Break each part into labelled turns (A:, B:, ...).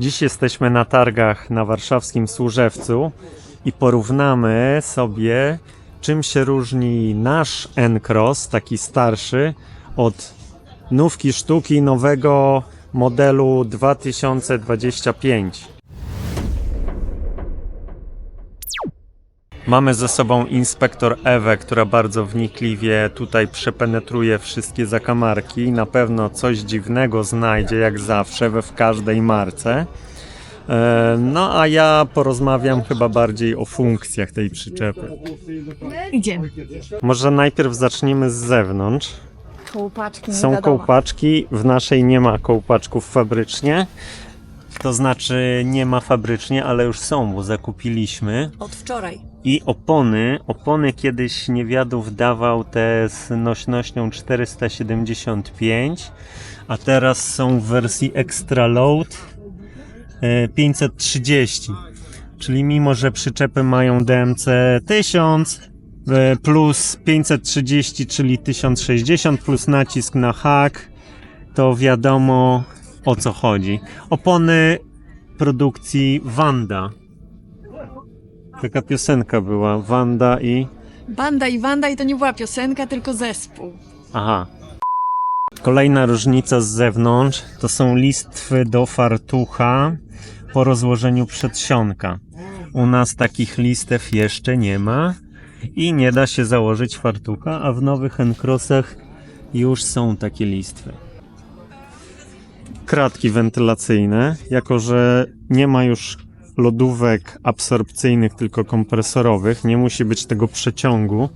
A: Dziś jesteśmy na targach na warszawskim Służewcu i porównamy sobie, czym się różni nasz N-Cross, taki starszy, od nówki sztuki nowego modelu 2025. Mamy ze sobą inspektor Ewę, która bardzo wnikliwie tutaj przepenetruje wszystkie zakamarki. Na pewno coś dziwnego znajdzie, jak zawsze, we w każdej marce. E, No a ja porozmawiam chyba bardziej o funkcjach tej przyczepy.
B: Idziemy.
A: Może najpierw zacznijmy z zewnątrz.
B: Kołpaczki, nie
A: Są
B: wiadomo.
A: kołpaczki, w naszej nie ma kołpaczków fabrycznie. To znaczy nie ma fabrycznie, ale już są, bo zakupiliśmy.
B: Od wczoraj.
A: I opony, opony kiedyś niewiadów dawał te z nośnością 475, a teraz są w wersji Extra Load e, 530. Czyli mimo, że przyczepy mają DMC 1000 e, plus 530, czyli 1060 plus nacisk na hak, to wiadomo o co chodzi. Opony produkcji Wanda. Taka piosenka była, Wanda i...
B: Banda i Wanda i to nie była piosenka, tylko zespół.
A: Aha. Kolejna różnica z zewnątrz to są listwy do fartucha po rozłożeniu przedsionka. U nas takich listew jeszcze nie ma i nie da się założyć fartucha, a w nowych Encrossach już są takie listwy. Kratki wentylacyjne, jako że nie ma już lodówek absorpcyjnych, tylko kompresorowych, nie musi być tego przeciągu,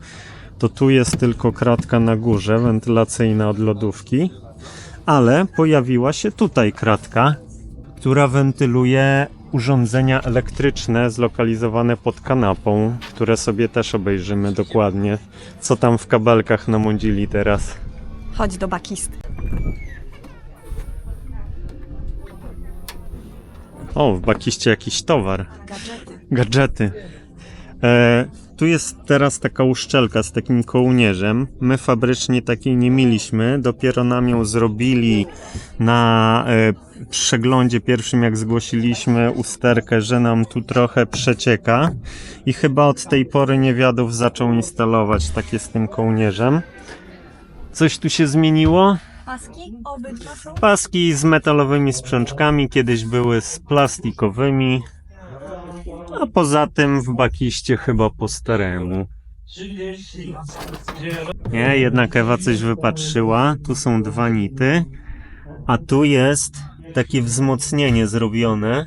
A: to tu jest tylko kratka na górze, wentylacyjna od lodówki, ale pojawiła się tutaj kratka, która wentyluje urządzenia elektryczne zlokalizowane pod kanapą, które sobie też obejrzymy dokładnie, co tam w kabelkach namodzili teraz.
B: Chodź do bakisty.
A: O, w bakiście jakiś towar.
B: Gadżety.
A: gadżety. E, tu jest teraz taka uszczelka z takim kołnierzem. My fabrycznie takiej nie mieliśmy. Dopiero nam ją zrobili na e, przeglądzie pierwszym, jak zgłosiliśmy usterkę, że nam tu trochę przecieka. I chyba od tej pory niewiadów zaczął instalować takie z tym kołnierzem. Coś tu się zmieniło?
B: Paski obydwa są?
A: Paski z metalowymi sprzączkami kiedyś były z plastikowymi, a poza tym w bakiście chyba po staremu. Nie, jednak Ewa coś wypatrzyła. Tu są dwa nity, a tu jest takie wzmocnienie zrobione.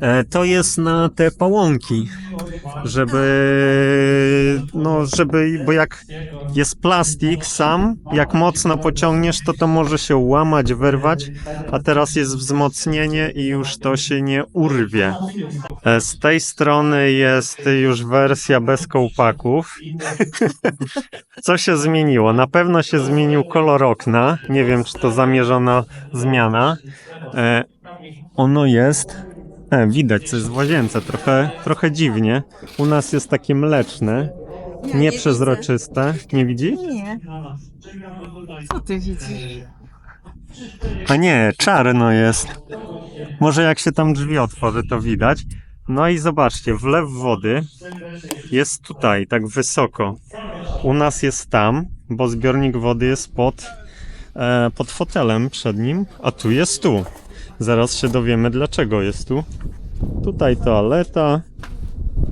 A: E, to jest na te pałąki, żeby, no, żeby, bo jak jest plastik sam, jak mocno pociągniesz, to to może się łamać, wyrwać, a teraz jest wzmocnienie i już to się nie urwie. E, Z tej strony jest już wersja bez kołpaków. Co się zmieniło? Na pewno się zmienił kolor okna. Nie wiem, czy to zamierzona zmiana. E, ono jest. E, widać coś w łazience, trochę, trochę dziwnie. U nas jest takie mleczne,
B: Ja
A: nieprzezroczyste. Nie widzisz?
B: widzę. Nie. Co ty widzisz?
A: A nie, czarno jest. Może jak się tam drzwi otworzy, to widać. No i zobaczcie, wlew wody jest tutaj, tak wysoko. U nas jest tam, bo zbiornik wody jest pod, e, pod fotelem przed nim, a tu jest tu. Zaraz się dowiemy, dlaczego jest tu. Tutaj toaleta.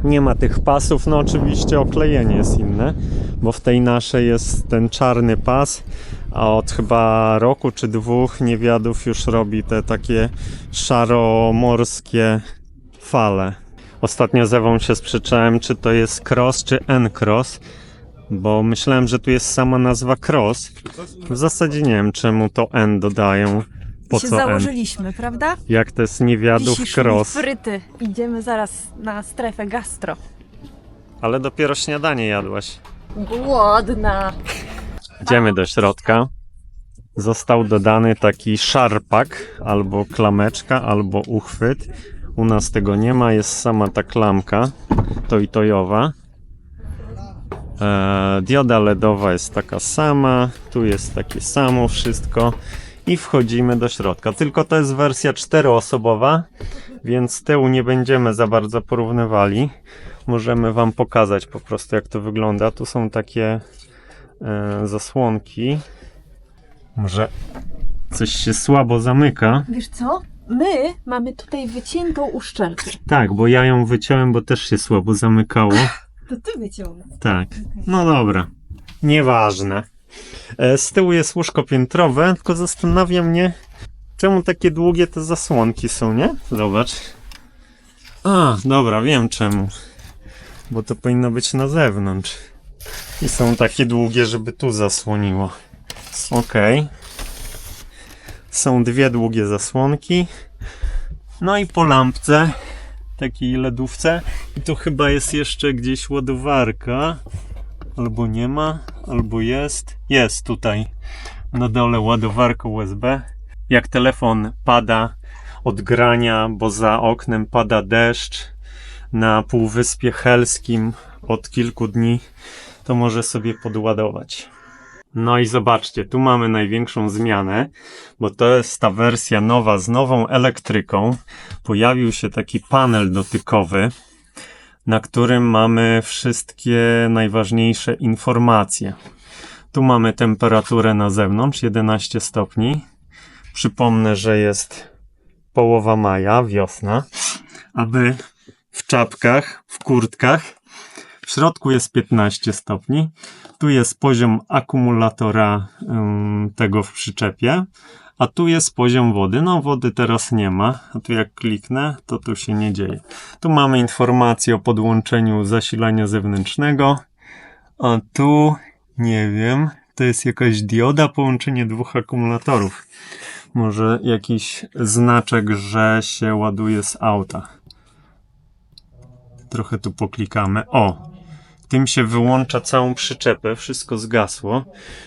A: Nie ma tych pasów, no oczywiście oklejenie jest inne, bo w tej naszej jest ten czarny pas, a od chyba roku czy dwóch niewiadów już robi te takie szaromorskie fale. Ostatnio z Ewą się sprzeczałem, czy to jest cross, czy N-cross, bo myślałem, że tu jest sama nazwa cross. W zasadzie nie wiem, czemu to N dodają. Po
B: się
A: co
B: założyliśmy, prawda?
A: Jak to jest niewiadów
B: Wisisz
A: cross.
B: fryty. Idziemy zaraz na strefę gastro.
A: Ale dopiero śniadanie jadłaś.
B: Głodna.
A: Idziemy do środka. Został dodany taki szarpak, albo klameczka, albo uchwyt. U nas tego nie ma, jest sama ta klamka, to i tojowa. E, dioda LEDowa jest taka sama, tu jest takie samo wszystko. I wchodzimy do środka. Tylko to jest wersja czteroosobowa, więc z tyłu nie będziemy za bardzo porównywali. Możemy Wam pokazać po prostu, jak to wygląda. Tu są takie e, zasłonki. Może coś się słabo zamyka.
C: Wiesz co? My mamy tutaj wyciętą uszczelkę.
A: Tak, bo ja ją wyciąłem, bo też się słabo zamykało.
C: To ty wyciąłeś.
A: Tak. No dobra. Nieważne. E, Z tyłu jest łóżko piętrowe, tylko zastanawia mnie, czemu takie długie te zasłonki są, nie? Zobacz. A, dobra, wiem czemu. Bo to powinno być na zewnątrz. I są takie długie, żeby tu zasłoniło. Okej. Są dwie długie zasłonki. No i po lampce, takiej lodówce. I tu chyba jest jeszcze gdzieś ładowarka. Albo nie ma, albo jest. Jest tutaj na dole ładowarka USB. Jak telefon pada od grania, bo za oknem pada deszcz na Półwyspie Helskim od kilku dni, to może sobie podładować. No i zobaczcie, tu mamy największą zmianę, bo to jest ta wersja nowa z nową elektryką. Pojawił się taki panel dotykowy, na którym mamy wszystkie najważniejsze informacje. Tu mamy temperaturę na zewnątrz 11 stopni. Przypomnę, że jest połowa maja, wiosna, aby w czapkach, w kurtkach. W środku jest 15 stopni. Tu jest poziom akumulatora tego w przyczepie, a tu jest poziom wody. No, wody teraz nie ma, a tu jak kliknę, to tu się nie dzieje. Tu mamy informację o podłączeniu zasilania zewnętrznego, a tu nie wiem, to jest jakaś dioda, połączenie dwóch akumulatorów. Może jakiś znaczek, że się ładuje z auta. Trochę tu poklikamy. O! Tym się wyłącza całą przyczepę, wszystko zgasło,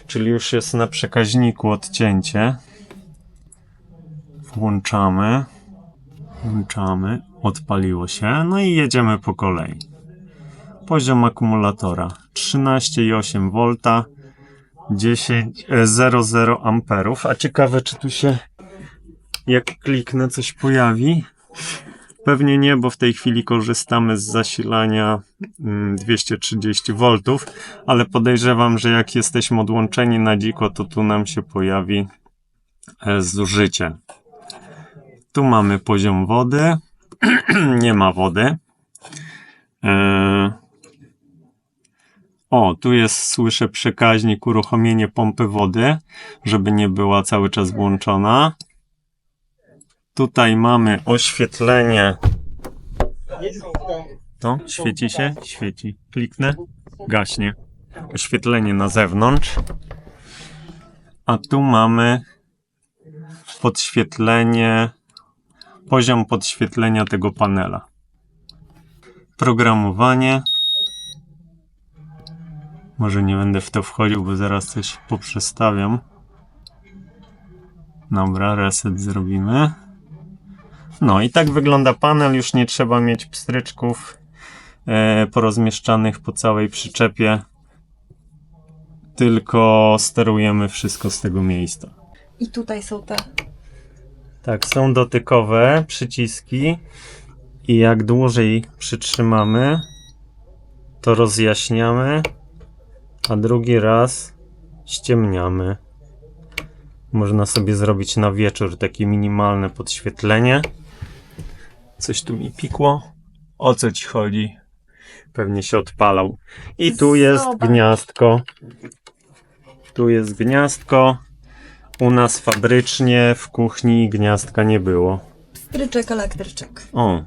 A: czyli już jest na przekaźniku odcięcie. Włączamy, włączamy, odpaliło się, no i jedziemy po kolei. Poziom akumulatora 13,8 V, 10, e, 0,0 amperów. A ciekawe, czy tu się jak kliknę coś pojawi? Pewnie nie, bo w tej chwili korzystamy z zasilania mm, 230 V, ale podejrzewam, że jak jesteśmy odłączeni na dziko, to tu nam się pojawi e, zużycie. Tu mamy poziom wody. nie ma wody. E, O, tu jest, słyszę przekaźnik, uruchomienie pompy wody, żeby nie była cały czas włączona. Tutaj mamy oświetlenie. To świeci się? Świeci. Kliknę, gaśnie. Oświetlenie na zewnątrz. A tu mamy podświetlenie, poziom podświetlenia tego panela. Programowanie. Może nie będę w to wchodził, bo zaraz coś poprzestawiam. Dobra, reset zrobimy. No i tak wygląda panel. Już nie trzeba mieć pstryczków e, porozmieszczanych po całej przyczepie. Tylko sterujemy wszystko z tego miejsca.
C: I tutaj są te.
A: Tak, są dotykowe przyciski i jak dłużej przytrzymamy, to rozjaśniamy, a drugi raz ściemniamy. Można sobie zrobić na wieczór takie minimalne podświetlenie. Coś tu mi pikło. O co ci chodzi? Pewnie się odpalał. I tu jest
C: Zobacz.
A: gniazdko. Tu jest gniazdko. U nas fabrycznie w kuchni gniazdka nie było.
C: Stryczek elektryczek.
A: O.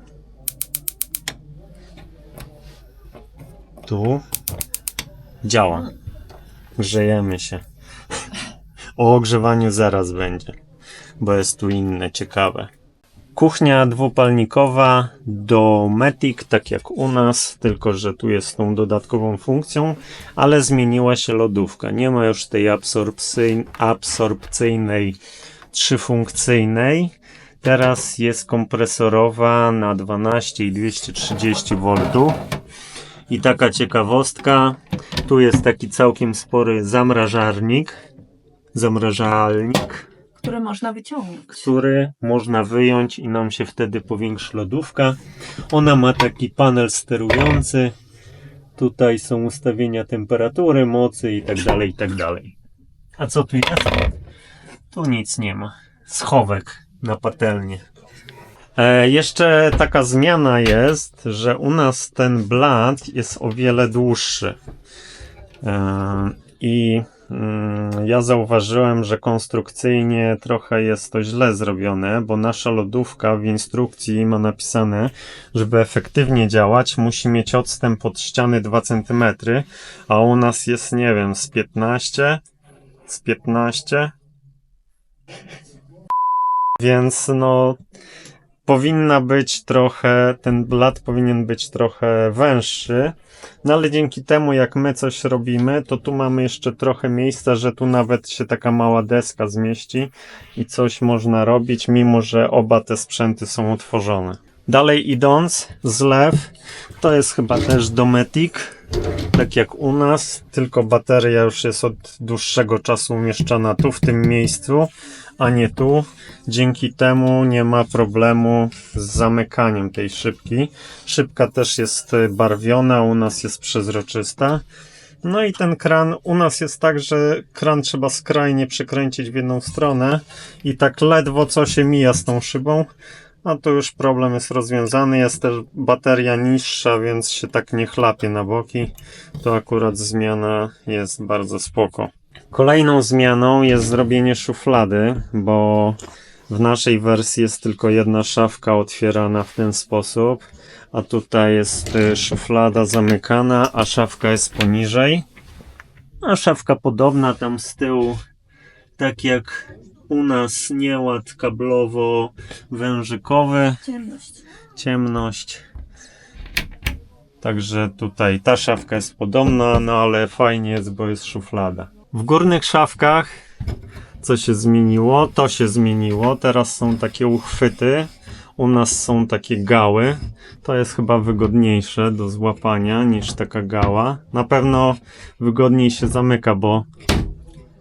A: Tu działa. Grzejemy się. O ogrzewaniu zaraz będzie, bo jest tu inne ciekawe. Kuchnia dwupalnikowa do Matic, tak jak u nas, tylko że tu jest tą dodatkową funkcją, ale zmieniła się lodówka. Nie ma już tej absorpcyj- absorpcyjnej trzyfunkcyjnej. Teraz jest kompresorowa na 12 i 230 V. I taka ciekawostka, tu jest taki całkiem spory zamrażarnik, zamrażalnik,
C: które można wyciągnąć.
A: który można wyjąć i nam się wtedy powiększy lodówka. Ona ma taki panel sterujący. Tutaj są ustawienia temperatury, mocy i tak dalej, i tak dalej. A co tu jest? Tu nic nie ma. Schowek na patelnię. E, jeszcze taka zmiana jest, że u nas ten blat jest o wiele dłuższy. E, I ja zauważyłem, że konstrukcyjnie trochę jest to źle zrobione, bo nasza lodówka w instrukcji ma napisane, żeby efektywnie działać, musi mieć odstęp od ściany 2 cm, a u nas jest, nie wiem, z 15, z 15. Więc no, powinna być trochę, ten blat powinien być trochę węższy, no ale dzięki temu, jak my coś robimy, to tu mamy jeszcze trochę miejsca, że tu nawet się taka mała deska zmieści i coś można robić, mimo że oba te sprzęty są otworzone. Dalej idąc, zlew, to jest chyba też Dometic, tak jak u nas, tylko bateria już jest od dłuższego czasu umieszczana tu, w tym miejscu, a nie tu. Dzięki temu nie ma problemu z zamykaniem tej szybki. Szybka też jest y, barwiona, u nas jest przezroczysta. No i ten kran, u nas jest tak, że kran trzeba skrajnie przekręcić w jedną stronę i tak ledwo co się mija z tą szybą, a tu już problem jest rozwiązany. Jest też bateria niższa, więc się tak nie chlapie na boki. To akurat zmiana jest bardzo spoko. Kolejną zmianą jest zrobienie szuflady, bo w naszej wersji jest tylko jedna szafka otwierana w ten sposób, a tutaj jest y, szuflada zamykana, a szafka jest poniżej. A szafka podobna tam z tyłu, tak jak u nas nieład kablowo-wężykowy,
C: Ciemność.
A: ciemność. Także tutaj ta szafka jest podobna, no ale fajnie jest, bo jest szuflada. W górnych szafkach co się zmieniło? To się zmieniło. Teraz są takie uchwyty. U nas są takie gały. To jest chyba wygodniejsze do złapania niż taka gała. Na pewno wygodniej się zamyka, bo,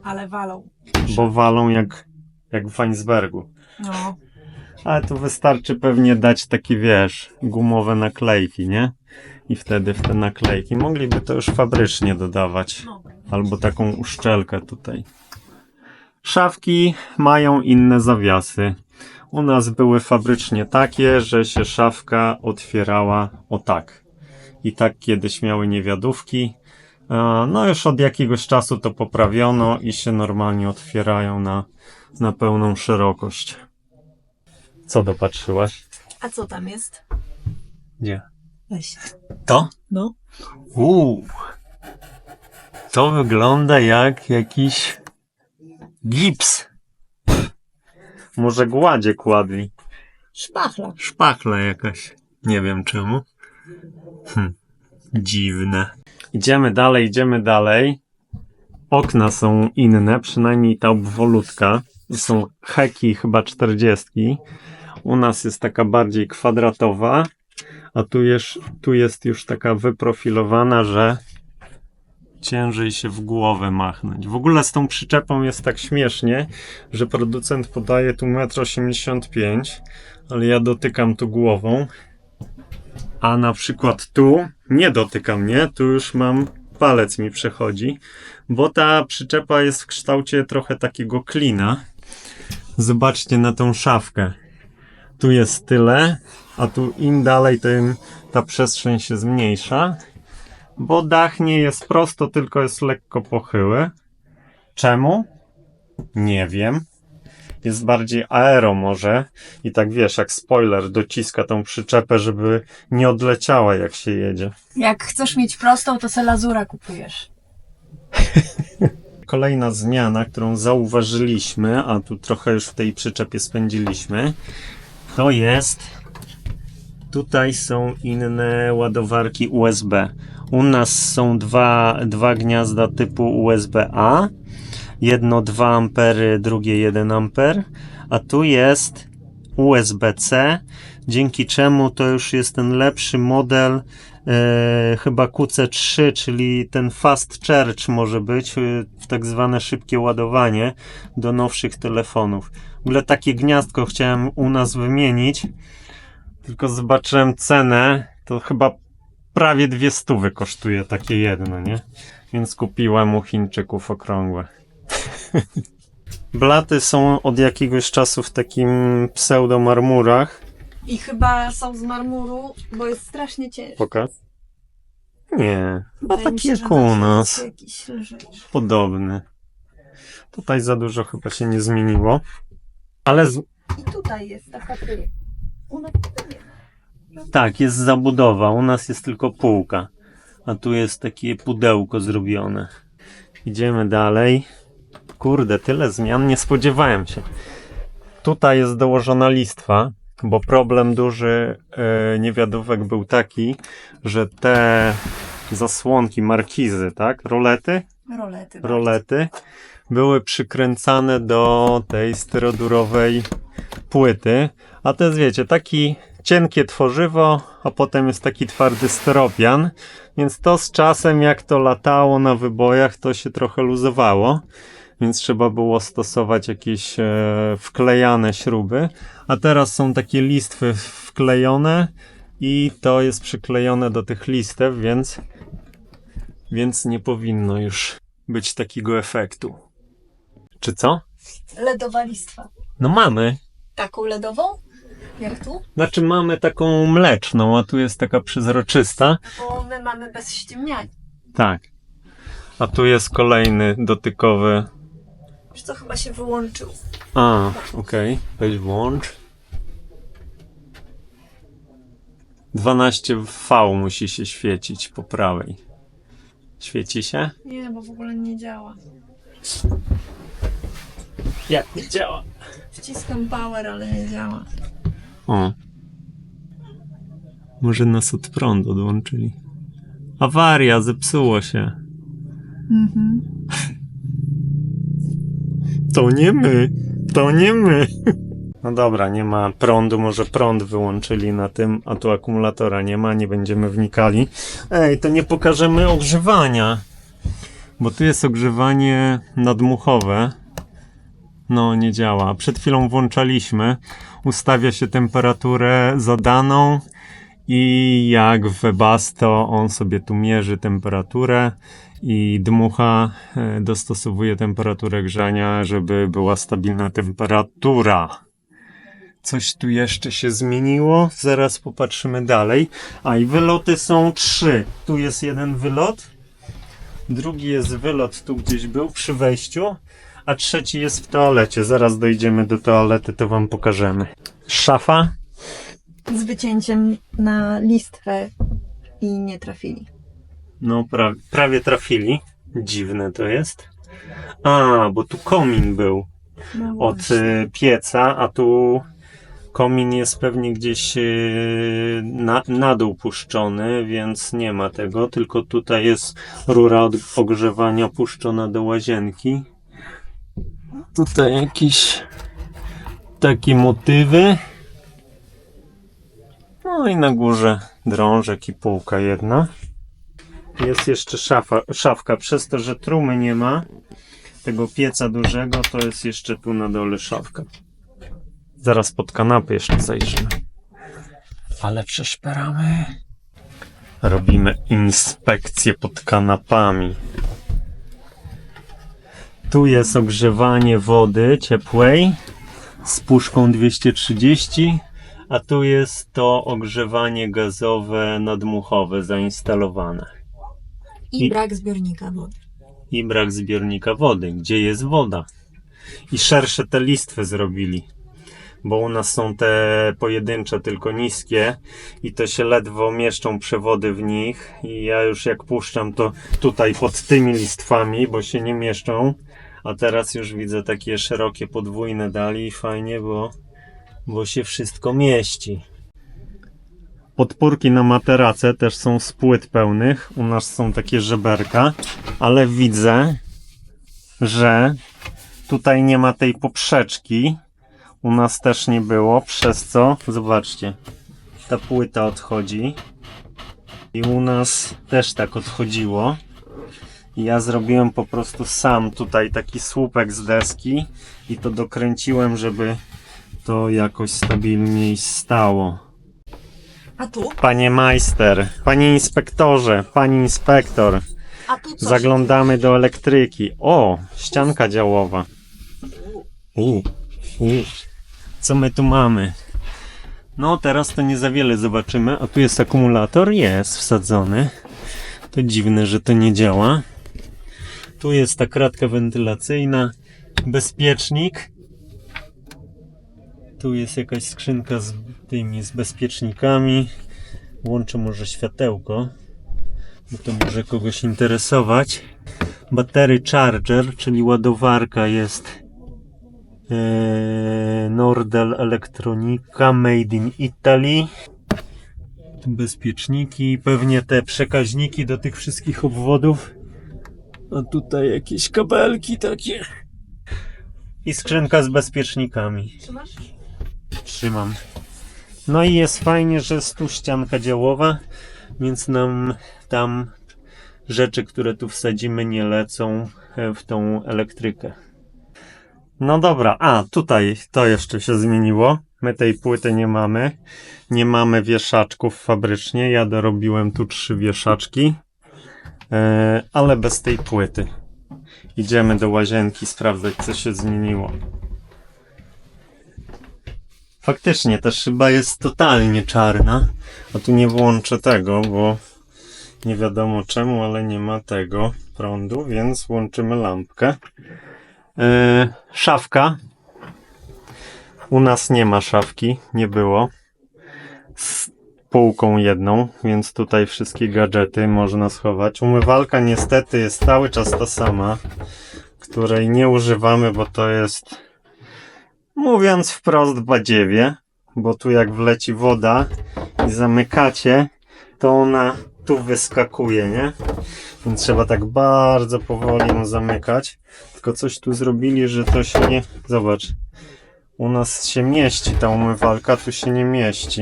C: Ale walą.
A: bo walą jak, jak w Weinsbergu.
C: No.
A: Ale tu wystarczy pewnie dać takie, wiesz, gumowe naklejki, nie? I wtedy w te naklejki mogliby to już fabrycznie dodawać. Albo taką uszczelkę tutaj. Szafki mają inne zawiasy. U nas były fabrycznie takie, że się szafka otwierała o tak. I tak kiedyś miały niewiadówki. E, No już od jakiegoś czasu to poprawiono i się normalnie otwierają na, na pełną szerokość. Co dopatrzyłaś?
C: A co tam jest?
A: Gdzie?
C: Weź.
A: To?
C: No.
A: Uuu. To wygląda jak jakiś gips. Może gładzie kładli.
C: Szpachla.
A: Szpachla jakaś. Nie wiem czemu. Hm. Dziwne. Idziemy dalej, idziemy dalej. Okna są inne, przynajmniej ta obwolutka. Są heki chyba 40. U nas jest taka bardziej kwadratowa, a tu jest, tu jest już taka wyprofilowana, że ciężej się w głowę machnąć. W ogóle z tą przyczepą jest tak śmiesznie, że producent podaje tu 1,85 m, ale ja dotykam tu głową, a na przykład tu nie dotykam, nie? Tu już mam palec mi przechodzi, bo ta przyczepa jest w kształcie trochę takiego klina. Zobaczcie na tą szafkę. Tu jest tyle, a tu im dalej, tym ta przestrzeń się zmniejsza, bo dach nie jest prosto, tylko jest lekko pochyły. Czemu? Nie wiem. Jest bardziej aero może i tak wiesz, jak spoiler dociska tą przyczepę, żeby nie odleciała jak się jedzie.
C: Jak chcesz mieć prostą, to se lazura kupujesz.
A: Kolejna zmiana, którą zauważyliśmy, a tu trochę już w tej przyczepie spędziliśmy, to jest tutaj są inne ładowarki USB. U nas są dwa, dwa gniazda typu USB-A. Jedno 2 ampery, drugie 1 amper, a tu jest USB-C, dzięki czemu to już jest ten lepszy model e, chyba QC3, czyli ten fast charge może być, e, tak zwane szybkie ładowanie do nowszych telefonów. W ogóle takie gniazdko chciałem u nas wymienić, tylko zobaczyłem cenę, to chyba prawie dwie stówy kosztuje takie jedno, nie? Więc kupiłem u Chińczyków okrągłe. Blaty są od jakiegoś czasu w takim pseudomarmurach.
B: I chyba są z marmuru, bo jest strasznie ciężki.
A: Pokaż. Nie, chyba
B: Wydaje
A: taki jak u nas.
B: Jakiś.
A: Podobny. Tutaj za dużo chyba się nie zmieniło. Ale z...
B: I tutaj jest taka ty.
A: Tak, jest zabudowa. U nas jest tylko półka. A tu jest takie pudełko zrobione. Idziemy dalej. Kurde, tyle zmian, nie spodziewałem się. Tutaj jest dołożona listwa, bo problem duży e, niewiadówek był taki, że te zasłonki, markizy, tak, rolety,
B: Rolety.
A: rolety były przykręcane do tej styrodurowej płyty. A to jest, wiecie, taki cienkie tworzywo, a potem jest taki twardy styropian. Więc to z czasem, jak to latało na wybojach, to się trochę luzowało. Więc trzeba było stosować jakieś e, wklejane śruby. A teraz są takie listwy wklejone i to jest przyklejone do tych listew, więc, więc nie powinno już być takiego efektu. Czy co?
B: Ledowa listwa.
A: No mamy.
B: Taką ledową? Jak tu?
A: Znaczy mamy taką mleczną, a tu jest taka przezroczysta.
B: Bo my mamy bez ściemniania.
A: Tak. A tu jest kolejny dotykowy.
B: Wiesz co, chyba się wyłączył.
A: A, okej. Weź włącz. 12V musi się świecić po prawej. Świeci się?
B: Nie, bo w ogóle nie działa.
A: Jak nie działa?
B: Wciskam power, ale nie działa.
A: O. Może nas od prądu odłączyli. Awaria, zepsuło się.
B: Mhm.
A: To nie my. To nie my. No dobra, nie ma prądu, może prąd wyłączyli na tym, a tu akumulatora nie ma, nie będziemy wnikali. Ej, to nie pokażemy ogrzewania. Bo tu jest ogrzewanie nadmuchowe. No, nie działa. Przed chwilą włączaliśmy. Ustawia się temperaturę zadaną i jak w Webasto on sobie tu mierzy temperaturę i dmucha, e, dostosowuje temperaturę grzania, żeby była stabilna temperatura. Coś tu jeszcze się zmieniło, zaraz popatrzymy dalej. A i wyloty są trzy. Tu jest jeden wylot, drugi jest wylot, tu gdzieś był przy wejściu, a trzeci jest w toalecie. Zaraz dojdziemy do toalety, to wam pokażemy. Szafa,
B: Z wycięciem na listwę i nie trafili.
A: No, pra prawie trafili. Dziwne to jest. A, bo tu komin był
B: No
A: od y, pieca, a tu komin jest pewnie gdzieś y, na, na dół puszczony, więc nie ma tego, tylko tutaj jest rura od ogrzewania puszczona do łazienki. Tutaj jakieś takie motywy. No i na górze drążek i półka jedna. Jest jeszcze szafa, szafka. Przez to, że trumy nie ma, tego pieca dużego, to jest jeszcze tu na dole szafka. Zaraz pod kanapę jeszcze zajrzymy. Ale przeszperamy. Robimy inspekcję pod kanapami. Tu jest ogrzewanie wody ciepłej z puszką 230, a tu jest to ogrzewanie gazowe nadmuchowe zainstalowane.
B: I,
A: i-
B: brak zbiornika wody.
A: i brak zbiornika wody. Gdzie jest woda? I szersze te listwy zrobili. Bo u nas są te pojedyncze, tylko niskie i to się ledwo mieszczą przewody w nich. I ja już jak puszczam to tutaj pod tymi listwami, bo się nie mieszczą. A teraz już widzę takie szerokie podwójne dali i fajnie, bo, bo się wszystko mieści. Podpórki na materace też są z płyt pełnych. U nas są takie żeberka, ale widzę, że tutaj nie ma tej poprzeczki. U nas też nie było, przez co, zobaczcie, ta płyta odchodzi I u nas też tak odchodziło. Ja zrobiłem po prostu sam tutaj taki słupek z deski i to dokręciłem, żeby to jakoś stabilniej stało.
C: A tu?
A: Panie majster, panie inspektorze, pani inspektor,
C: A tu
A: zaglądamy do elektryki. O, ścianka działowa. U, u. Co my tu mamy? No, teraz to nie za wiele zobaczymy. A tu jest akumulator? Jest wsadzony. To dziwne, że to nie działa. Tu jest ta kratka wentylacyjna, bezpiecznik. Tu jest jakaś skrzynka z tymi, z bezpiecznikami. Łączę może światełko, bo to może kogoś interesować. Battery charger, czyli ładowarka jest e, Nordel Elektronika Made in Italy. Bezpieczniki, pewnie te przekaźniki do tych wszystkich obwodów. A tutaj jakieś kabelki takie. I skrzynka z bezpiecznikami.
C: Trzymasz?
A: Trzymam. No i jest fajnie, że jest tu ścianka działowa, więc nam tam rzeczy, które tu wsadzimy, nie lecą e, w tą elektrykę. No dobra, a tutaj to jeszcze się zmieniło. My tej płyty nie mamy. Nie mamy wieszaczków fabrycznie. Ja dorobiłem tu trzy wieszaczki, ale bez tej płyty. Idziemy do łazienki sprawdzać, co się zmieniło. Faktycznie ta szyba jest totalnie czarna. A tu nie włączę tego, bo nie wiadomo czemu, ale nie ma tego prądu, więc włączymy lampkę. Yy, szafka. U nas nie ma szafki, nie było. Półką jedną, więc tutaj wszystkie gadżety można schować. Umywalka niestety jest cały czas ta sama, której nie używamy, bo to jest Mówiąc wprost badziewie, bo tu jak wleci woda i zamykacie, to ona tu wyskakuje, nie? Więc trzeba tak bardzo powoli ją zamykać. Tylko coś tu zrobili, że to się nie... Zobacz. U nas się mieści ta umywalka, tu się nie mieści.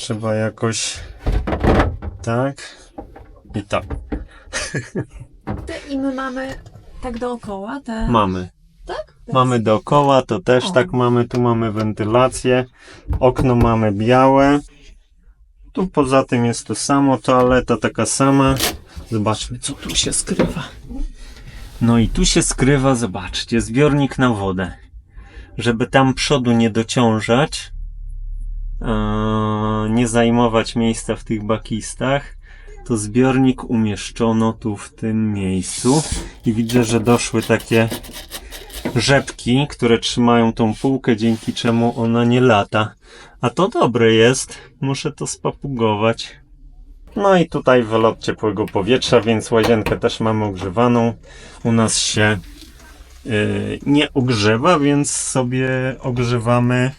A: Trzeba jakoś... Tak. I tak.
C: I my mamy tak dookoła te...
A: Mamy.
C: Tak?
A: Mamy dookoła, to też
C: O.
A: tak mamy. Tu mamy wentylację. Okno mamy białe. Tu poza tym jest to samo. Toaleta taka sama. Zobaczmy, co tu się skrywa. No i tu się skrywa, zobaczcie, zbiornik na wodę. Żeby tam przodu nie dociążać, nie zajmować miejsca w tych bakistach, to zbiornik umieszczono tu w tym miejscu. I widzę, że doszły takie rzepki, które trzymają tą półkę, dzięki czemu ona nie lata. A to dobre jest. Muszę to spapugować. No i tutaj wylot ciepłego powietrza, więc łazienkę też mamy ogrzewaną. U nas się yy, nie ogrzewa, więc sobie ogrzewamy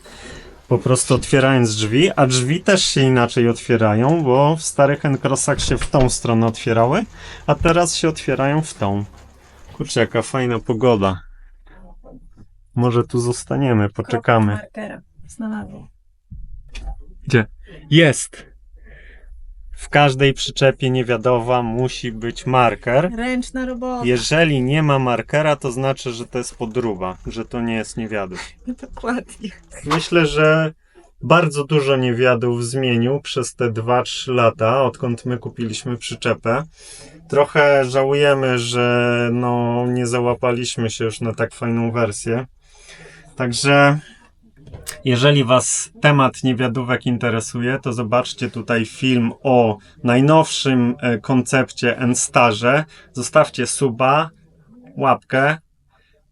A: po prostu otwierając drzwi, a drzwi też się inaczej otwierają, bo w starych Encrossach się w tą stronę otwierały, a teraz się otwierają w tą. Kurczę, jaka fajna pogoda. Może tu zostaniemy, poczekamy.
C: Markera. Znalazłam.
A: Gdzie? Jest! W każdej przyczepie niewiadoma musi być marker.
C: Ręczna robota.
A: Jeżeli nie ma markera, to znaczy, że to jest podruba, że to nie jest niewiadów.
C: Dokładnie.
A: Myślę, że bardzo dużo niewiadów zmienił przez te 2-3 lata, odkąd my kupiliśmy przyczepę. Trochę żałujemy, że no, nie załapaliśmy się już na tak fajną wersję. Także jeżeli Was temat niewiadówek interesuje, to zobaczcie tutaj film o najnowszym e, koncepcie N-Starze. Zostawcie suba, łapkę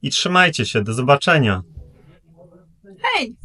A: i trzymajcie się. Do zobaczenia.
C: Hej!